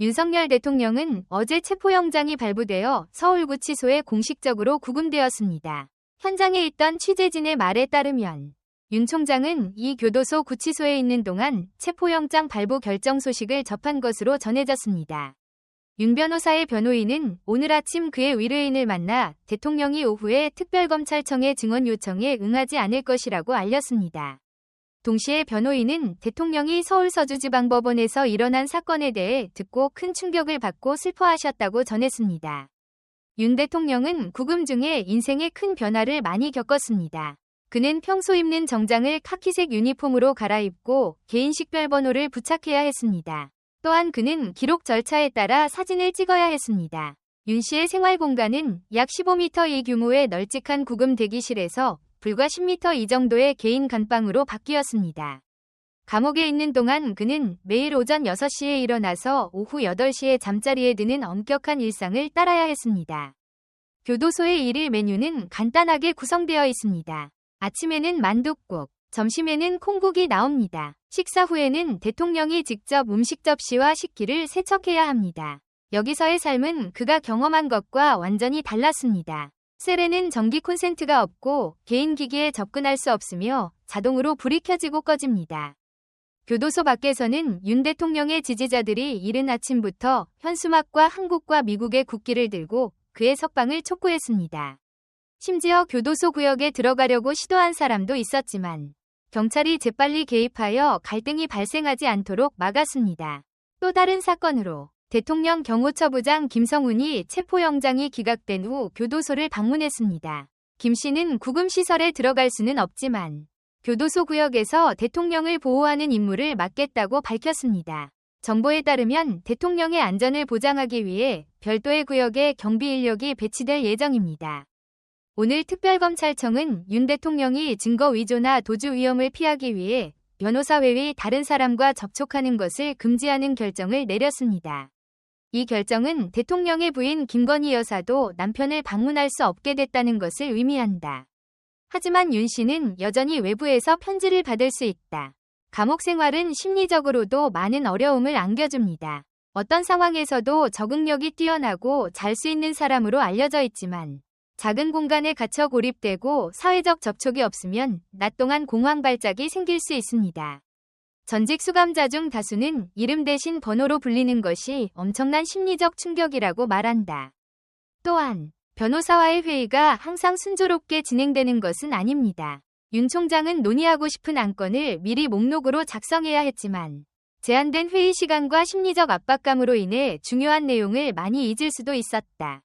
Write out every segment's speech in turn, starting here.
윤석열 대통령은 어제 체포영장이 발부되어 서울구치소에 공식적으로 구금되었습니다. 현장에 있던 취재진의 말에 따르면 윤 총장은 이 교도소 구치소에 있는 동안 체포영장 발부 결정 소식을 접한 것으로 전해졌습니다. 윤 변호사의 변호인은 오늘 아침 그의 의뢰인을 만나 대통령이 오후에 특별검찰청의 증언 요청에 응하지 않을 것이라고 알렸습니다. 동시에 변호인은 대통령이 서울서주지방법원에서 일어난 사건에 대해 듣고 큰 충격을 받고 슬퍼하셨다고 전했습니다. 윤 대통령은 구금 중에 인생의 큰 변화를 많이 겪었습니다. 그는 평소 입는 정장을 카키색 유니폼으로 갈아입고 개인 식별번호를 부착해야 했습니다. 또한 그는 기록 절차에 따라 사진을 찍어야 했습니다. 윤 씨의 생활 공간은 약 15m 이 규모의 널찍한 구금 대기실에서 불과 10m 이 정도의 개인 간방으로 바뀌었습니다. 감옥에 있는 동안 그는 매일 오전 6시에 일어나서 오후 8시에 잠자리에 드는 엄격한 일상을 따라야 했습니다. 교도소의 일일 메뉴는 간단하게 구성되어 있습니다. 아침에는 만둣국, 점심에는 콩국이 나옵니다. 식사 후에는 대통령이 직접 음식 접시와 식기를 세척해야 합니다. 여기서의 삶은 그가 경험한 것과 완전히 달랐습니다. 셀에는 전기 콘센트가 없고 개인 기기에 접근할 수 없으며 자동으로 불이 켜지고 꺼집니다. 교도소 밖에서는 윤 대통령의 지지자들이 이른 아침부터 현수막과 한국과 미국의 국기를 들고 그의 석방을 촉구했습니다. 심지어 교도소 구역에 들어가려고 시도한 사람도 있었지만 경찰이 재빨리 개입하여 갈등이 발생하지 않도록 막았습니다. 또 다른 사건으로 대통령 경호처부장 김성훈이 체포영장이 기각된 후 교도소를 방문했습니다. 김 씨는 구금시설에 들어갈 수는 없지만 교도소 구역에서 대통령을 보호하는 임무를 맡겠다고 밝혔습니다. 정보에 따르면 대통령의 안전을 보장하기 위해 별도의 구역에 경비 인력이 배치될 예정입니다. 오늘 특별검찰청은 윤 대통령이 증거 위조나 도주 위험을 피하기 위해 변호사 외의 다른 사람과 접촉하는 것을 금지하는 결정을 내렸습니다. 이 결정은 대통령의 부인 김건희 여사도 남편을 방문할 수 없게 됐다는 것을 의미한다. 하지만 윤 씨는 여전히 외부에서 편지를 받을 수 있다. 감옥 생활은 심리적으로도 많은 어려움을 안겨줍니다. 어떤 상황에서도 적응력이 뛰어나고 잘 수 있는 사람으로 알려져 있지만 작은 공간에 갇혀 고립되고 사회적 접촉이 없으면 낮 동안 공황 발작이 생길 수 있습니다. 전직 수감자 중 다수는 이름 대신 번호로 불리는 것이 엄청난 심리적 충격이라고 말한다. 또한 변호사와의 회의가 항상 순조롭게 진행되는 것은 아닙니다. 윤 총장은 논의하고 싶은 안건을 미리 목록으로 작성해야 했지만 제한된 회의 시간과 심리적 압박감으로 인해 중요한 내용을 많이 잊을 수도 있었다.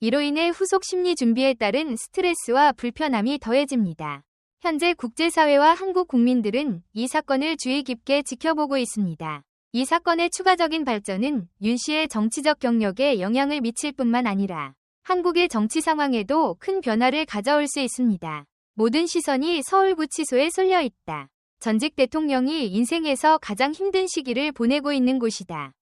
이로 인해 후속 심리 준비에 따른 스트레스와 불편함이 더해집니다. 현재 국제사회와 한국 국민들은 이 사건을 주의 깊게 지켜보고 있습니다. 이 사건의 추가적인 발전은 윤 씨의 정치적 경력에 영향을 미칠 뿐만 아니라 한국의 정치 상황에도 큰 변화를 가져올 수 있습니다. 모든 시선이 서울구치소에 쏠려 있다. 전직 대통령이 인생에서 가장 힘든 시기를 보내고 있는 곳이다.